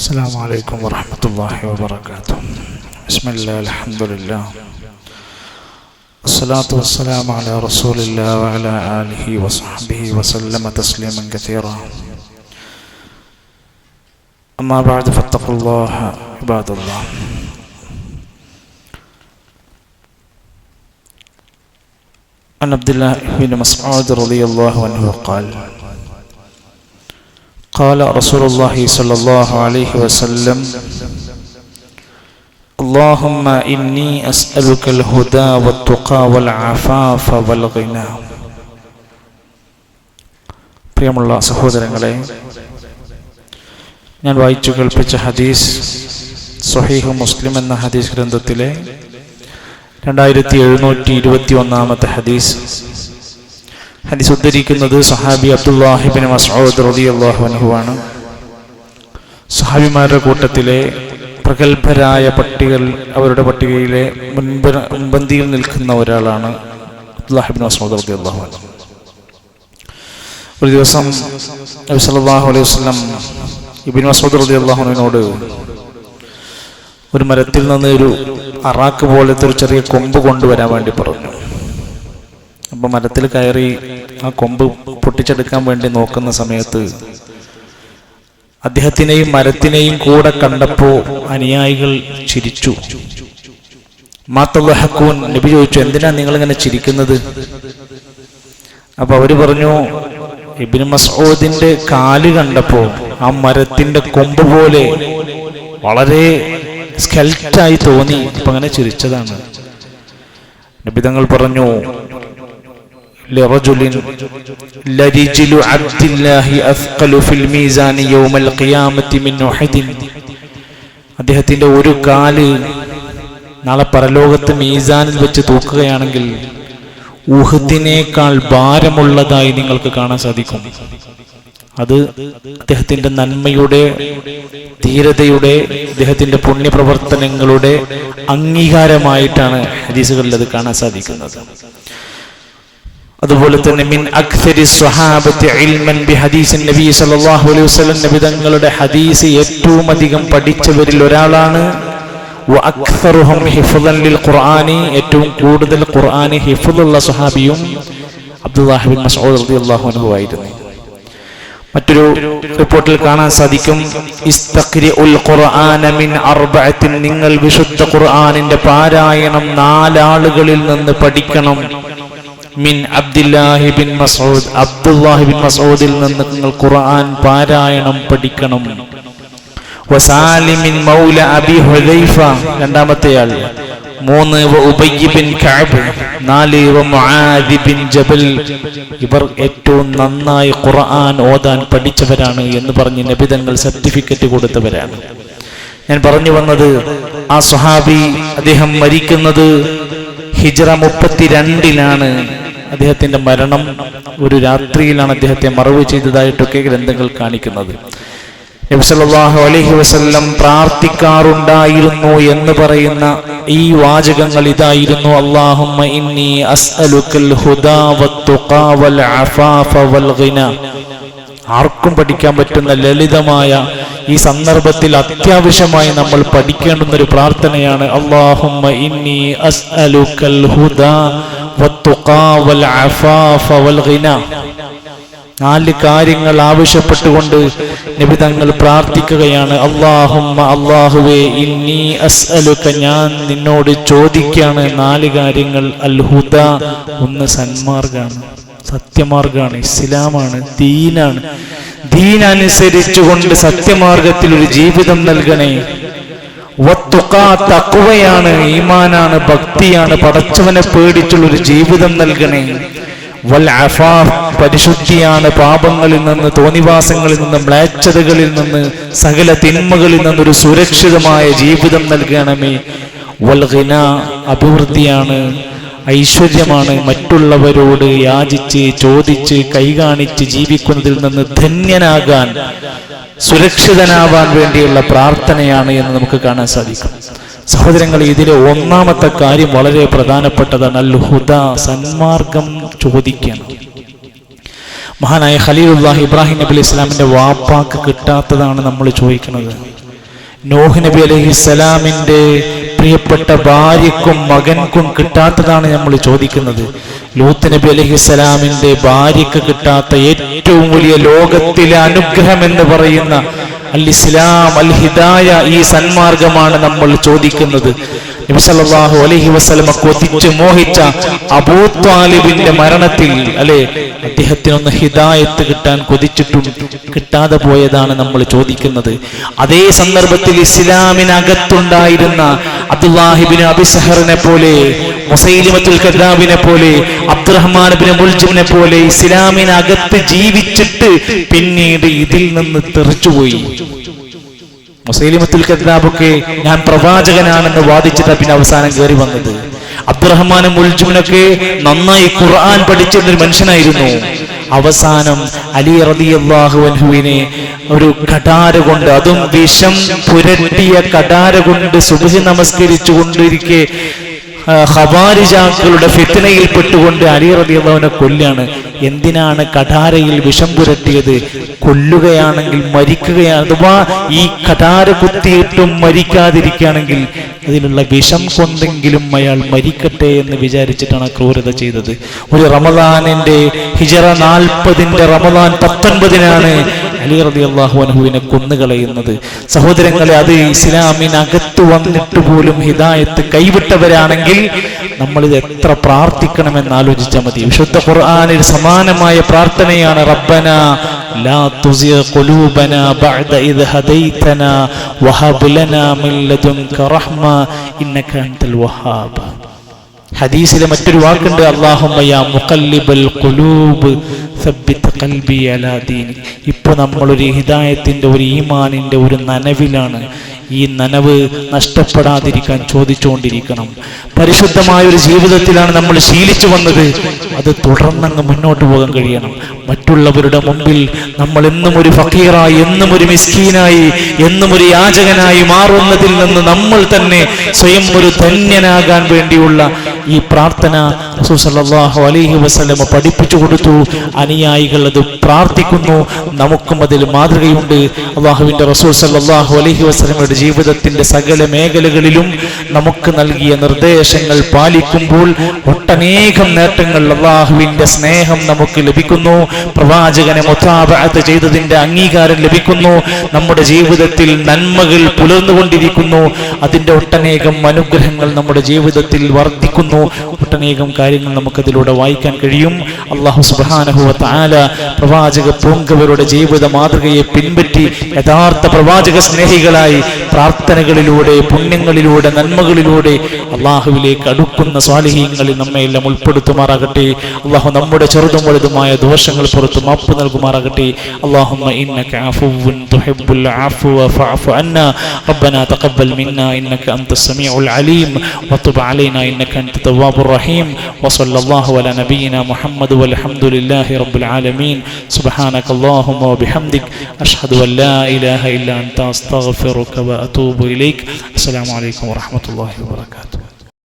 السلام عليكم ورحمة الله وبركاته. بسم الله الحمد لله. الصلاة والسلام على رسول الله وعلى آله وصحبه وسلم تسليما كثيرا. أما بعد فاتقوا الله عباد الله. عن عبد الله بن مسعود رضي الله عنه قال قال رسول الله صلى الله عليه وسلم اللهم إني أسألك الهدى والتقى والعفاف والغنى പ്രിയമുള്ള സഹോദരങ്ങളെ ഞാൻ വായിച്ചു കേൾപ്പിച്ച ഹദീസ് സഹീഹ് മുസ്ലിം എന്ന ഹദീസ് ഗ്രന്ഥത്തിലെ രണ്ടായിരത്തി എഴുന്നൂറ്റി ഇരുപത്തി ഒന്നാമത്തെ ഹദീസ് ഹദീസ് ഉദ്ധരിക്കുന്നത് സഹാബി അബ്ദുല്ലാഹിബിൻ റളിയല്ലാഹു അൻഹു ആണ് സഹാബിമാരുടെ കൂട്ടത്തിലെ പ്രഗത്ഭരായ പട്ടികൾ അവരുടെ പട്ടികയിലെ മുൻപ മുൻപന്തിയിൽ നിൽക്കുന്ന ഒരാളാണ് അബ്ദുല്ലാഹിബിൻ മസൂദ് റളിയല്ലാഹു അൻഹു. ഒരു ദിവസം നബി സല്ലല്ലാഹു അലൈഹി വസല്ലം ഇബ്നു മസൂദ് റളിയല്ലാഹു അൻഹുവിനോട് ഒരു മരത്തിൽ നിന്ന് ഒരു അറാക്ക് പോലത്തെ ഒരു ചെറിയ കൊമ്പ് കൊണ്ടുവരാൻ വേണ്ടി പറഞ്ഞു. അപ്പോൾ മരത്തിൽ കയറി ആ കൊമ്പ് പൊട്ടിച്ചെടുക്കാൻ വേണ്ടി നോക്കുന്ന സമയത്ത് അദ്ദേഹത്തിനെയും മരത്തിനെയും കൂടെ കണ്ടപ്പോ അനുയായികൾ ചിരിച്ചു. മാത്തഹക്കൂൻ നബി ചോദിച്ചു എന്തിനാ നിങ്ങൾ ഇങ്ങനെ ചിരിക്കുന്നത്? അപ്പൊ അവർ പറഞ്ഞു ഇബിന് മസൂദിന്റെ കാൽ കണ്ടപ്പോ ആ മരത്തിന്റെ കൊമ്പ് പോലെ വളരെ സ്കെൽറ്റായി തോന്നി. ഇപ്പൊ അങ്ങനെ ചിരിച്ചതാണ്. നബിതങ്ങൾ പറഞ്ഞു لرجل لرجل عبد الله أثقل في الميزان يوم القيامة من أحد അദ്ദേഹത്തിന്റെ ഒരു കാല് നാളെ പരലോകത്ത് മീസാനിൽ വെച്ച് തൂക്കുകയാണെങ്കിൽ ഊഹത്തിനേക്കാൾ ഭാരമുള്ളതായി നിങ്ങൾക്ക് കാണാൻ സാധിക്കും അത് അദ്ദേഹത്തിന്റെ നന്മയുടെ ധീരതയുടെ അദ്ദേഹത്തിന്റെ പുണ്യപ്രവർത്തനങ്ങളുടെ അംഗീകാരമായിട്ടാണ് ഹദീസുകളിൽ അത് കാണാൻ സാധിക്കുന്നത് അതുപോലെ തന്നെ മിൻ അക്സരി സ്വഹാബത്തി ഇൽമൻ ബി ഹദീസ് നബി സല്ലല്ലാഹു അലൈഹി വസല്ലം നബി തങ്ങളുടെ ഹദീസ് ഏറ്റവും അധികം പഠിച്ചവരിൽ ഒരാളാണ്. ഖുർആനി ഏറ്റവും കൂടുതൽ ഖുർആനി ഹിഫുദുള്ള സ്വഹാബിയും അബ്ദുല്ലാഹി ബിൻ മസ്ഊദ് റളിയല്ലാഹു അൻഹു ആയിരുന്നു. മറ്റൊരു റിപ്പോർട്ടിൽ കാണാൻ സാധിക്കും ഇസ്തഖ്രിഉൽ ഖുർആന മിൻ അർബഅത്തിൻ നിങ്ങൾ വിശുദ്ധ ഖുർആനിന്റെ പാരായണം നാലാളുകളിൽ നിന്ന് പഠിക്കണം. മിൻ Abdullahi bin Masud Abdullahi bin മസൂദിൽ നിന്ന് നിങ്ങൾ ഖുർആൻ പാരായണം പഠിക്കണം. വസാലിമിൻ മൗല അബി ഹുദൈഫ. രണ്ടാമത്തെയാൾ മൂന്ന് ബിൻ കഅബ്. നാല് മുആദ് ബിൻ ജബൽ. ഇവർ ഏറ്റവും നന്നായി ഖുർആൻ ഓതാൻ പഠിച്ചവരാണ് എന്ന് പറഞ്ഞ് നബിതങ്ങൾ സർട്ടിഫിക്കറ്റ് കൊടുത്തവരാണ്. ഞാൻ പറഞ്ഞു വന്നത് ആ സ്വഹാബി അദ്ദേഹം മരിക്കുന്നത് ഹിജ്റ മുപ്പത്തിരണ്ടിലാണ് അദ്ദേഹത്തിന്റെ മരണം. ഒരു രാത്രിയിലാണ് അദ്ദേഹത്തെ മറവ് ചെയ്തതായിട്ടൊക്കെ ഗ്രന്ഥങ്ങൾ കാണിക്കുന്നത്. നബിസല്ലാഹു അലഹി വസ്ല്ലം പ്രാർത്ഥിക്കാറുണ്ടായിരുന്നു എന്ന് പറയുന്ന ഈ വാചകങ്ങൾ ഇതായിരുന്നു. അല്ലാഹുമ്മ ഇന്നി അസ്അലുക്കൽ ഹുദാ വൽ അഫാഫ വൽ ഗിന. ആർക്കും പഠിക്കാൻ പറ്റുന്ന ലളിതമായ ഈ സന്ദർഭത്തിൽ അത്യാവശ്യമായി നമ്മൾ പഠിക്കേണ്ടുന്ന ഒരു പ്രാർത്ഥനയാണ്. അല്ലാഹുമ്മ ഇന്നി അസ്അലുക്കൽ അഫാഫ വൽ നാല് കാര്യങ്ങൾ ആവശ്യപ്പെട്ടുകൊണ്ട് നബി തങ്ങൾ പ്രാർത്ഥിക്കുകയാണ്. അള്ളാഹുമ്മ അള്ളാഹുവേ ഇന്നി അസ്അലുക്ക ഞാൻ നിന്നോട് ചോദിക്കാണ് നാല് കാര്യങ്ങൾ. അൽഹുദ ഒന്ന് സന്മാർഗാണ്. സത്യമാർഗാണ് ഇസ്ലാമാണ് ദീനാണ്. ദീൻ അനുസരിച്ചുകൊണ്ട് സത്യമാർഗത്തിൽ ഒരു ജീവിതം നൽകണേ. തക്കുവയാണ് ഈമാനാണ് ഭക്തിയാണ് പടച്ചവനെ പേടിച്ചുള്ള ഒരു ജീവിതം നൽകണേ. വൽ അഫാഫ് പരിശുദ്ധിയാണ് പാപങ്ങളിൽ നിന്ന് തോന്നിവാസങ്ങളിൽ നിന്ന് മ്ലേച്ഛതകളിൽ നിന്ന് സകല തിന്മകളിൽ നിന്നൊരു സുരക്ഷിതമായ ജീവിതം നൽകണമേ. വൽ അഭിവൃദ്ധിയാണ്. ഐശ്വര്യമാണ് മറ്റുള്ളവരോട് യാചിച്ച് ചോദിച്ച് കൈകാണിച്ച് ജീവിക്കുന്നതിൽ നിന്ന് ധന്യനാകാൻ സുരക്ഷിതനാവാൻ വേണ്ടിയുള്ള പ്രാർത്ഥനയാണ് എന്ന് നമുക്ക് കാണാൻ സാധിക്കും. സഹോദരങ്ങൾ ഇതിലെ ഒന്നാമത്തെ കാര്യം വളരെ പ്രധാനപ്പെട്ടതാണ്. അൽ ഹുദ സന്മാർഗം ചോദിക്കണം. മഹാനായ ഖലീലുല്ലാഹി ഇബ്രാഹിം നബി ഇസ്ലാമിന്റെ വാപ്പാക്ക് കിട്ടാത്തതാണ് നമ്മൾ ചോദിക്കുന്നത്. നോഹ് നബി അലഹിസ്സലാമിന്റെ പ്രിയപ്പെട്ട ഭാര്യക്കും മകൻക്കും കിട്ടാത്തതാണ് നമ്മൾ ചോദിക്കുന്നത്. ലൂത്ത് നബി അലഹിസ്സലാമിന്റെ ഭാര്യക്ക് കിട്ടാത്ത ഏറ്റവും വലിയ ലോകത്തിലെ അനുഗ്രഹം എന്ന് പറയുന്ന അൽ ഇസ്ലാം അൽ ഹിദായ ഈ സന്മാർഗമാണ് നമ്മൾ ചോദിക്കുന്നത്. നബിസല്ലാഹു അലഹി വസ്ലമ കൊതിച്ച് മോഹിച്ച അബൂത്വാലിബിന്റെ മരണത്തിൽ അല്ലെ? അദ്ദേഹത്തിനൊന്ന് ഹിദായത്ത് കിട്ടാൻ കൊതിച്ചിട്ടും കിട്ടാതെ പോയതാണ് നമ്മൾ ചോദിക്കുന്നത്. അതേ സന്ദർഭത്തിൽ ഇസ്ലാമിനകത്തുണ്ടായിരുന്ന അബ്ദുല്ലാഹിബിന് അബിസഹറിനെ പോലെ മുസൈലിമത്തുൽ കദ്ദാബിനെ പോലെ അബ്ദുറഹ്മാൻ ബിൻ മുൽജിമിനെ പോലെ ഇസ്ലാമിനകത്ത് ജീവിച്ചിട്ട് പിന്നീട് ഇതിൽ നിന്ന് തെറിച്ചുപോയി. മുസൈലിമത്തുൽ കദ്ദാബൊക്കെ ഞാൻ പ്രവാചകനാണെന്ന് വാദിച്ചിട്ട് പിന്നെ അവസാനം കയറി വന്നത്. അബ്ദുറഹ്മാനും മുൽജുമിനൊക്കെ നന്നായി ഖുർആൻ പഠിച്ചിരുന്നൊരു മനുഷ്യനായിരുന്നു. അവസാനം അലി റളിയല്ലാഹു അൻഹുവിനെ ഒരു കടാര കൊണ്ട് അതും വിഷം പുരട്ടിയ കടാര കൊണ്ട് സുബഹി നമസ്കരിച്ചു കൊണ്ടിരിക്കെ ഹവാരിജാക്കളുടെ ഫിത്തനയിൽ പെട്ടുകൊണ്ട് അലി റളിയല്ലാഹുവിനെ കൊല്ലാണ്. എന്തിനാണ് കഠാരയിൽ വിഷം പുരട്ടിയത്? കൊല്ലുകയാണെങ്കിൽ മരിക്കുകയാണ് അഥവാ ഈ കഠാര കുത്തിയിട്ടും മരിക്കാതിരിക്കുകയാണെങ്കിൽ അതിലുള്ള വിഷം കൊണ്ടെങ്കിലും അയാൾ മരിക്കട്ടെ എന്ന് വിചാരിച്ചിട്ടാണ് ക്രൂരത ചെയ്തത്. ഒരു റമദാനിന്റെ ഹിജറ നാൽപ്പതിന്റെ റമദാൻ പത്തൊൻപതിനാണ് അലി റബി അള്ളാഹു കൊന്നുകളയുന്നത്. സഹോദരങ്ങളെ അത് ഇസ്ലാമിനകത്ത് വന്നിട്ട് പോലും ഹിദായത്ത് കൈവിട്ടവരാണെങ്കിൽ നമ്മളിത് എത്ര പ്രാർത്ഥിക്കണമെന്ന് ആലോചിച്ചാൽ മതി. വിശുദ്ധ ഖുർആാനിൽ സമാനമായ പ്രാർത്ഥനയാണ് റബ്ബന ഹദീസിലെ മറ്റൊരു വാക്കുണ്ട് അള്ളാഹുമ്മയ ഇപ്പൊ നമ്മളൊരു ഹിദായത്തിന്റെ ഒരു ഈമാനിന്റെ ഒരു നനവിലാണ് ഈ നനവ് നഷ്ടപ്പെടാതിരിക്കാൻ ചോദിച്ചുകൊണ്ടിരിക്കണം. പരിശുദ്ധമായ ഒരു ജീവിതത്തിലാണ് നമ്മൾ ശീലിച്ചു വന്നത്. അത് തുടർന്നങ്ങ് മുന്നോട്ട് പോകാൻ കഴിയണം. മറ്റുള്ളവരുടെ മുമ്പിൽ നമ്മൾ എന്നും ഒരു ഫക്കീറായി എന്നും ഒരു മിസ്കീനായി എന്നും ഒരു യാചകനായി മാറുന്നതിൽ നിന്ന് നമ്മൾ തന്നെ സ്വയം ഒരു ധന്യനാകാൻ വേണ്ടിയുള്ള ഈ പ്രാർത്ഥന റസൂസല്ലാഹു അലൈഹി വസ്ലമ പഠിപ്പിച്ചു കൊടുത്തു. അനുയായികൾ അത് പ്രാർത്ഥിക്കുന്നു. നമുക്കും അതിൽ മാതൃകയുണ്ട്. അള്ളാഹുവിന്റെ റസൂൽ സല്ലാഹു അലൈഹി വസ്ലമയുടെ ജീവിതത്തിന്റെ സകല മേഖലകളിലും നമുക്ക് നൽകിയ നിർദ്ദേശങ്ങൾ പാലിക്കുമ്പോൾ ഒട്ടനേകം നേട്ടങ്ങൾ അള്ളാഹുവിന്റെ സ്നേഹം നമുക്ക് ലഭിക്കുന്നു. പ്രവാചകനെ മുത്താബത്ത് ചെയ്തതിന്റെ അംഗീകാരം ലഭിക്കുന്നു. നമ്മുടെ ജീവിതത്തിൽ നന്മകൾ പുലർന്നുകൊണ്ടിരിക്കുന്നു. അതിന്റെ ഒട്ടനേകം അനുഗ്രഹങ്ങൾ നമ്മുടെ ജീവിതത്തിൽ വർദ്ധിക്കുന്നു. ഒട്ടനേകം കാര്യങ്ങൾ നമുക്കതിലൂടെ വായിക്കാൻ കഴിയും അള്ളാഹു സുബാനഹുവ താല പ്രവാചക പൂങ്കവരുടെ ജീവിത മാതൃകയെ പിൻപറ്റി യഥാർത്ഥ പ്രവാചക സ്നേഹികളായി പ്രാർത്ഥനകളിലൂടെ പുണ്യങ്ങളിലൂടെ നന്മകളിലൂടെ അള്ളാഹുവിലേക്ക് അടുക്കുന്ന സ്വാലിഹീങ്ങളിൽ നമ്മെ എല്ലാം ഉൾപ്പെടുത്തുമാറാകട്ടെ അള്ളാഹു നമ്മുടെ ചെറുതും വലുതുമായ ദോഷങ്ങൾ പുറത്ത് മാപ്പ് നൽകുമാറാകട്ടെ اللهم إنك عفو تحب العفو فاعف عنا ربنا تقبل منا إنك أنت السميع العليم وتب علينا إنك أنت التواب الرحيم وصلى الله على نبينا محمد والحمد لله رب العالمين. سبحانك اللهم وبحمدك أشهد أن لا إله إلا أنت أستغفرك وأتوب إليك. السلام عليكم ورحمة الله وبركاته.